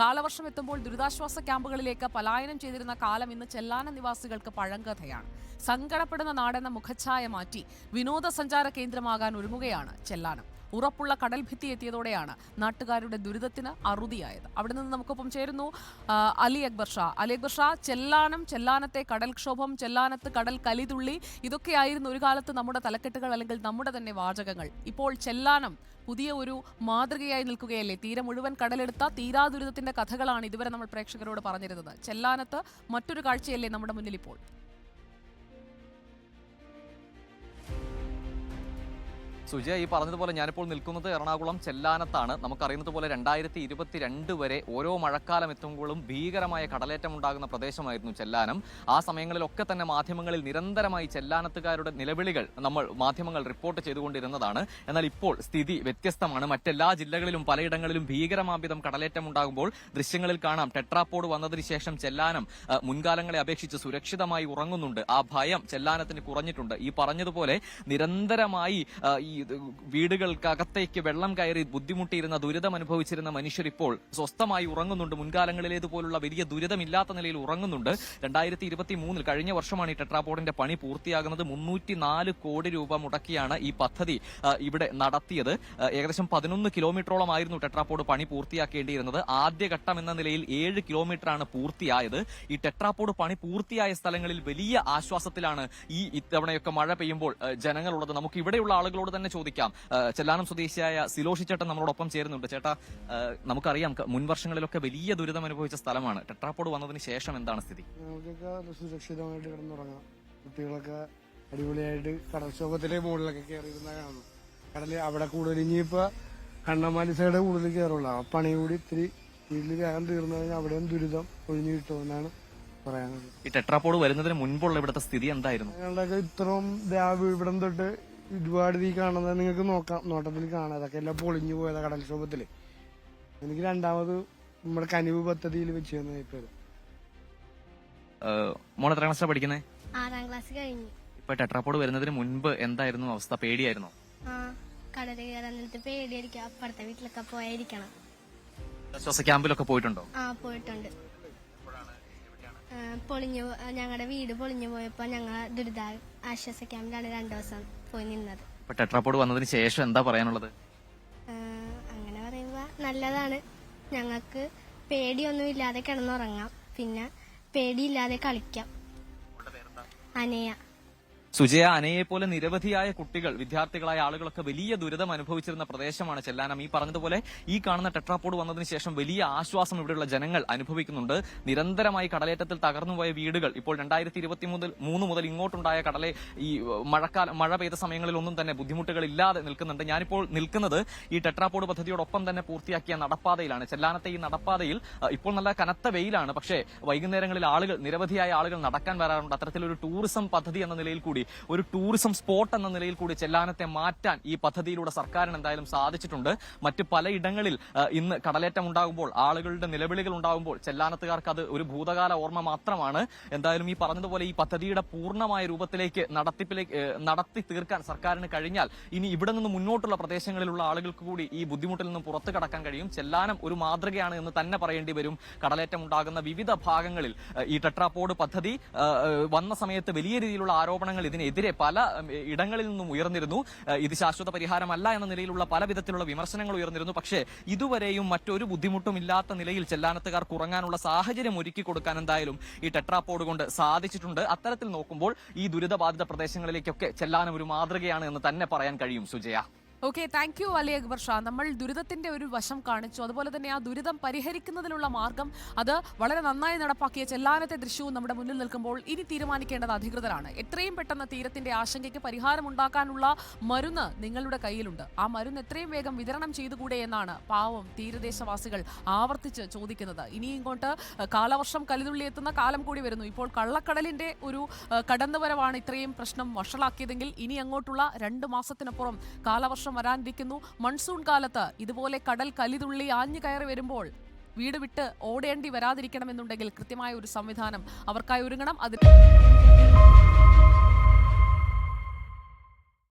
കാലവർഷം എത്തുമ്പോൾ ദുരിതാശ്വാസ ക്യാമ്പുകളിലേക്ക് പലായനം ചെയ്തിരുന്ന കാലം ഇന്ന് ചെല്ലാന നിവാസികൾക്ക് പഴങ്കഥയാണ്. സങ്കടപ്പെടുന്ന നാടെന്ന മുഖച്ഛായ മാറ്റി വിനോദസഞ്ചാര കേന്ദ്രമാകാൻ ഒരുങ്ങുകയാണ് ചെല്ലാനം. ഉറപ്പുള്ള കടൽ ഭിത്തി എത്തിയതോടെയാണ് നാട്ടുകാരുടെ ദുരിതത്തിന് അറുതിയായത്. അവിടെ നിന്ന് നമുക്കൊപ്പം ചേരുന്നു അലി അക്ബർ ഷാ. അലി അക്ബർ ഷാ ചെല്ലാനം ചെല്ലാനത്തെ കടൽക്ഷോഭം ചെല്ലാനത്ത് കടൽ കലിതുള്ളി ഇതൊക്കെയായിരുന്നു ഒരു കാലത്ത് നമ്മുടെ തലക്കെട്ടുകൾ അല്ലെങ്കിൽ നമ്മുടെ തന്നെ വാചകങ്ങൾ. ഇപ്പോൾ ചെല്ലാനം പുതിയ ഒരു മാതൃകയായി നിൽക്കുകയല്ലേ? തീരെ മുഴുവൻ കടലെടുത്ത തീരാ ദുരിതത്തിന്റെ കഥകളാണ് ഇതുവരെ നമ്മൾ പ്രേക്ഷകരോട് പറഞ്ഞിരുന്നത്. ചെല്ലാനത്ത് മറ്റൊരു കാഴ്ചയല്ലേ നമ്മുടെ മുന്നിൽ ഇപ്പോൾ? സുജയ ഈ പറഞ്ഞതുപോലെ ഞാനിപ്പോൾ നിൽക്കുന്നത് എറണാകുളം ചെല്ലാനത്താണ്. നമുക്കറിയുന്നത് പോലെ രണ്ടായിരത്തി ഇരുപത്തിരണ്ട് വരെ ഓരോ മഴക്കാലം എത്തുമ്പോഴും ഭീകരമായ കടലേറ്റം ഉണ്ടാകുന്ന പ്രദേശമായിരുന്നു ചെല്ലാനം. ആ സമയങ്ങളിലൊക്കെ തന്നെ മാധ്യമങ്ങളിൽ നിരന്തരമായി ചെല്ലാനത്തുകാരുടെ നിലവിളികൾ നമ്മൾ മാധ്യമങ്ങൾ റിപ്പോർട്ട് ചെയ്തുകൊണ്ടിരുന്നതാണ്. എന്നാൽ ഇപ്പോൾ സ്ഥിതി വ്യത്യസ്തമാണ്. മറ്റെല്ലാ ജില്ലകളിലും പലയിടങ്ങളിലും ഭീകരമാംവിധം കടലേറ്റം ഉണ്ടാകുമ്പോൾ ദൃശ്യങ്ങളിൽ കാണാം. ടെട്രാപ്പോഡ് വന്നതിന് ശേഷം ചെല്ലാനം മുൻകാലങ്ങളെ അപേക്ഷിച്ച് സുരക്ഷിതമായി ഉറങ്ങുന്നുണ്ട്. ആ ഭയം ചെല്ലാനത്തിന് കുറഞ്ഞിട്ടുണ്ട്. ഈ പറഞ്ഞതുപോലെ നിരന്തരമായി ഈ വീടുകൾക്കകത്തേക്ക് വെള്ളം കയറി ബുദ്ധിമുട്ടിയിരുന്ന ദുരിതം അനുഭവിച്ചിരുന്ന മനുഷ്യർ ഇപ്പോൾ സ്വസ്ഥമായി ഉറങ്ങുന്നുണ്ട്. മുൻകാലങ്ങളിലേതുപോലുള്ള വലിയ ദുരിതമില്ലാത്ത നിലയിൽ ഉറങ്ങുന്നുണ്ട്. രണ്ടായിരത്തി ഇരുപത്തി മൂന്നിൽ കഴിഞ്ഞ വർഷമാണ് ഈ ടെട്രാപോഡിന്റെ പണി പൂർത്തിയാകുന്നത്. മുന്നൂറ്റി നാല് കോടി രൂപ മുടക്കിയാണ് ഈ പദ്ധതി ഇവിടെ നടത്തിയത്. ഏകദേശം പതിനൊന്ന് കിലോമീറ്ററോളം ആയിരുന്നു ടെട്രാപോഡ് പണി പൂർത്തിയാക്കേണ്ടിയിരുന്നത്. ആദ്യഘട്ടം എന്ന നിലയിൽ ഏഴ് കിലോമീറ്ററാണ് പൂർത്തിയായത്. ഈ ടെട്രാപോഡ് പണി പൂർത്തിയായ സ്ഥലങ്ങളിൽ വലിയ ആശ്വാസത്തിലാണ് ഈ ഇത്തവണയൊക്കെ മഴ പെയ്യുമ്പോൾ ജനങ്ങളുള്ളത്. നമുക്ക് ഇവിടെയുള്ള ആളുകളോട് തന്നെ ചോദിക്കാം. ചെല്ലാനം സ്വദേശിയായ സിലോഷി ചേട്ടൻ നമ്മളോടൊപ്പം ചേരുന്നുണ്ട്. ചേട്ടാ നമുക്കറിയാം മുൻ വർഷങ്ങളിലൊക്കെ വലിയ ദുരിതം അനുഭവിച്ച സ്ഥലമാണ്. ടെട്രാപോഡ് വന്നതിന് ശേഷം എന്താണ് സ്ഥിതി? നമുക്കൊക്കെ സുരക്ഷിതമായിട്ട് കിടന്നുറങ്ങാം. കുട്ടികളൊക്കെ അടിപൊളിയായിട്ട് കടൽക്ഷോഭത്തിലെ മുകളിലൊക്കെ കയറിയിരുന്ന കാണുന്നു കടൽ അവിടെ കൂടുതൽ ഇനിയിപ്പോ കണ്ണമാലി സൈഡ് കൂടുതൽ കയറുള്ള ആ പണി കൂടി ഇത്തിരി വീട്ടിൽ വേഗം തീർന്നു കഴിഞ്ഞാൽ അവിടെയും ദുരിതം ഒഴിഞ്ഞു കിട്ടുമെന്നാണ് പറയാനുള്ളത്. ഈ ടെട്രാപോഡ് വരുന്നതിന് മുൻപുള്ള ഇവിടുത്തെ സ്ഥിതി എന്തായിരുന്നു? ഞങ്ങളുടെയൊക്കെ ഇത്രയും ദാ ഇവിടം തൊട്ട് ഒരുപാട് ഈ കാണുന്നത് നിങ്ങൾക്ക് നോക്കാം. നോട്ടത്തിൽ കാണാം. അതൊക്കെ എല്ലാം പൊളിഞ്ഞു പോയതാ കടൽക്ഷോഭത്തിൽ എനിക്ക് രണ്ടാമത് നമ്മുടെ കനിവ് പദ്ധതിയിൽ വെച്ച് തന്നെ ഇപ്പൊ മോൾ എത്ര ക്ലാസ്സിലാണ് പഠിക്കുന്നത് ആറാം ക്ലാസ് കഴിഞ്ഞു. ഇപ്പൊ ടെട്രാപോഡ് വരുന്നതിന് മുൻപ് എന്തായിരുന്നു അവസ്ഥ? പേടിയായിരുന്നു? ആ കടൽ കയറാൻ നേരത്ത് പേടിയായിരിക്കും. അപ്പുറത്തെ വീട്ടിലൊക്കെ പോയായിരിക്കണം. ശ്വാസ ക്യാമ്പിലൊക്കെ പോയിട്ടുണ്ടോ? ആ പോയിട്ടുണ്ട്. പൊളിഞ്ഞു ഞങ്ങളുടെ വീട് പൊളിഞ്ഞു പോയപ്പോ ഞങ്ങൾ ദുരിത ആശ്വാസ ക്യാമ്പിലാണ് രണ്ടു ദിവസം പോയി നിന്നത്. ഇപ്പൊ വന്നതിന് ശേഷം എന്താ പറയാനുള്ളത്? അങ്ങനെ പറയുമ്പോ നല്ലതാണ്. ഞങ്ങൾക്ക് പേടിയൊന്നും ഇല്ലാതെ കിടന്നുറങ്ങാം. പിന്നെ പേടിയില്ലാതെ കളിക്കാം. അനയ. സുജയ അനയെ പോലെ നിരവധിയായ കുട്ടികൾ വിദ്യാർത്ഥികളായ ആളുകളൊക്കെ വലിയ ദുരിതം അനുഭവിച്ചിരുന്ന പ്രദേശമാണ് ചെല്ലാനം. ഈ പറഞ്ഞതുപോലെ ഈ കാണുന്ന ടെട്രാപോഡ് വന്നതിന് ശേഷം വലിയ ആശ്വാസം ഇവിടെയുള്ള ജനങ്ങൾ അനുഭവിക്കുന്നുണ്ട്. നിരന്തരമായി കടലേറ്റത്തിൽ തകർന്നുപോയ വീടുകൾ ഇപ്പോൾ രണ്ടായിരത്തി ഇരുപത്തി മുതൽ മൂന്ന് മുതൽ ഇങ്ങോട്ടുണ്ടായ കടലെ ഈ മഴക്കാല മഴ പെയ്ത സമയങ്ങളിലൊന്നും തന്നെ ബുദ്ധിമുട്ടുകൾ ഇല്ലാതെ നിൽക്കുന്നുണ്ട്. ഞാനിപ്പോൾ നിൽക്കുന്നത് ഈ ടെട്രാപോഡ് പദ്ധതിയോടൊപ്പം തന്നെ പൂർത്തിയാക്കിയ നടപ്പാതയിലാണ്. ചെല്ലാനത്തെ ഈ നടപ്പാതയിൽ ഇപ്പോൾ നല്ല കനത്ത വെയിലാണ്. പക്ഷേ വൈകുന്നേരങ്ങളിൽ ആളുകൾ നിരവധിയായ ആളുകൾ നടക്കാൻ വരാറുണ്ട്. അത്തരത്തിലൊരു ടൂറിസം പദ്ധതി എന്ന നിലയിൽ കൂടി ഒരു ടൂറിസം സ്പോട്ട് എന്ന നിലയിൽ കൂടി ചെല്ലാനത്തെ മാറ്റാൻ ഈ പദ്ധതിയിലൂടെ സർക്കാരിന് എന്തായാലും സാധിച്ചിട്ടുണ്ട്. മറ്റ് പലയിടങ്ങളിൽ ഇന്ന് കടലേറ്റം ഉണ്ടാകുമ്പോൾ ആളുകളുടെ നിലവിളികൾ ഉണ്ടാകുമ്പോൾ ചെല്ലാനത്തുകാർക്ക് അത് ഒരു ഭൂതകാല ഓർമ്മ മാത്രമാണ്. എന്തായാലും ഈ പറഞ്ഞതുപോലെ ഈ പദ്ധതിയുടെ പൂർണമായ രൂപത്തിലേക്ക് നടത്തിപ്പിലേക്ക് നടത്തി തീർക്കാൻ സർക്കാരിന് കഴിഞ്ഞാൽ ഇനി ഇവിടെ നിന്ന് മുന്നോട്ടുള്ള പ്രദേശങ്ങളിലുള്ള ആളുകൾക്ക് കൂടി ഈ ബുദ്ധിമുട്ടിൽ നിന്ന് പുറത്തു കടക്കാൻ കഴിയും. ചെല്ലാനം ഒരു മാതൃകയാണ് എന്ന് തന്നെ പറയേണ്ടി വരും. കടലേറ്റം ഉണ്ടാകുന്ന വിവിധ ഭാഗങ്ങളിൽ ഈ ടെട്രാപോഡ് പദ്ധതി വന്ന സമയത്ത് വലിയ രീതിയിലുള്ള ആരോപണങ്ങൾ ഇതിനെതിരെ പല ഇടങ്ങളിൽ നിന്നും ഉയർന്നിരുന്നു. ഇത് ശാശ്വത പരിഹാരമല്ല എന്ന നിലയിലുള്ള പല വിധത്തിലുള്ള വിമർശനങ്ങൾ ഉയർന്നിരുന്നു. പക്ഷേ ഇതുവരെയും മറ്റൊരു ബുദ്ധിമുട്ടും ഇല്ലാത്ത നിലയിൽ ചെല്ലാനത്തുകാർക്ക് ഉറങ്ങാനുള്ള സാഹചര്യം ഒരുക്കി കൊടുക്കാൻ എന്തായാലും ഈ ടെട്രാപോഡ് കൊണ്ട് സാധിച്ചിട്ടുണ്ട്. അത്തരത്തിൽ നോക്കുമ്പോൾ ഈ ദുരിതബാധിത പ്രദേശങ്ങളിലേക്കൊക്കെ ചെല്ലാനം ഒരു മാതൃകയാണ് എന്ന് തന്നെ പറയാൻ കഴിയും Sujaya. Okay thank you Ali Akbar Shah നമ്മൾ ദുരിതത്തിന്റെ ഒരു വശം കാണിച്ചു. അതുപോലെ തന്നെ ആ ദുരിതം പരിഹരിക്കുന്നതിനുള്ള മാർഗം അത് വളരെ നന്നായി നടപ്പാക്കിയ ചെല്ലാനത്തെ ദൃശ്യവും നമ്മുടെ മുന്നിൽ നിൽക്കുമ്പോൾ ഇനി തീരുമാനിക്കേണ്ടത് അധികൃതരാണ്. എത്രയും പെട്ടെന്ന് തീരത്തിന്റെ ആശങ്കയ്ക്ക് പരിഹാരമുണ്ടാക്കാനുള്ള മരുന്ന് നിങ്ങളുടെ കയ്യിലുണ്ട്. ആ മരുന്ന് എത്രയും വേഗം വിതരണം ചെയ്തുകൂടെ എന്നാണ് പാവം തീരദേശവാസികൾ ആവർത്തിച്ച് ചോദിക്കുന്നത്. ഇനി ഇങ്ങോട്ട് കാലവർഷം കലിതുള്ളി എത്തുന്ന കാലം കൂടി വരുന്നു. ഇപ്പോൾ കള്ളക്കടലിന്റെ ഒരു കടന്നുവരവാണ് ഇത്രയും പ്രശ്നം വഷളാക്കിയതെങ്കിൽ ഇനി അങ്ങോട്ടുള്ള രണ്ട് മാസത്തിനപ്പുറം കാലവർഷം വരാനിരിക്കുന്നു. മൺസൂൺ കാലത്ത് ഇതുപോലെ കടൽ കലിതുള്ളി ആഞ്ഞു കയറി വരുമ്പോൾ വീട് വിട്ട് ഓടേണ്ടി വരാതിരിക്കണമെന്നുണ്ടെങ്കിൽ കൃത്യമായ ഒരു സംവിധാനം അവർക്കായി ഒരുങ്ങണം. അതിന്